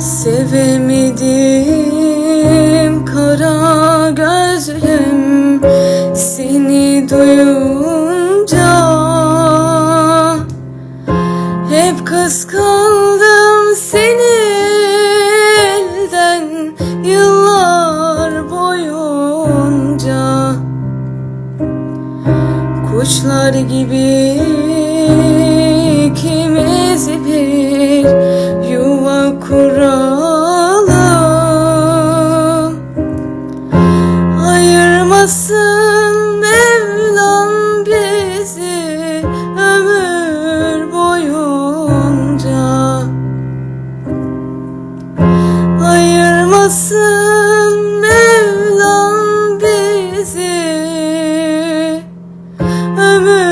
Sevemedim kara gözlüm seni duyunca Hep kıskandım seni elden yıllar boyunca. Kuşlar gibi kralı Ayırmasın Mevlam bizi ömür boyunca. Ayırmasın Mevlam bizi ömür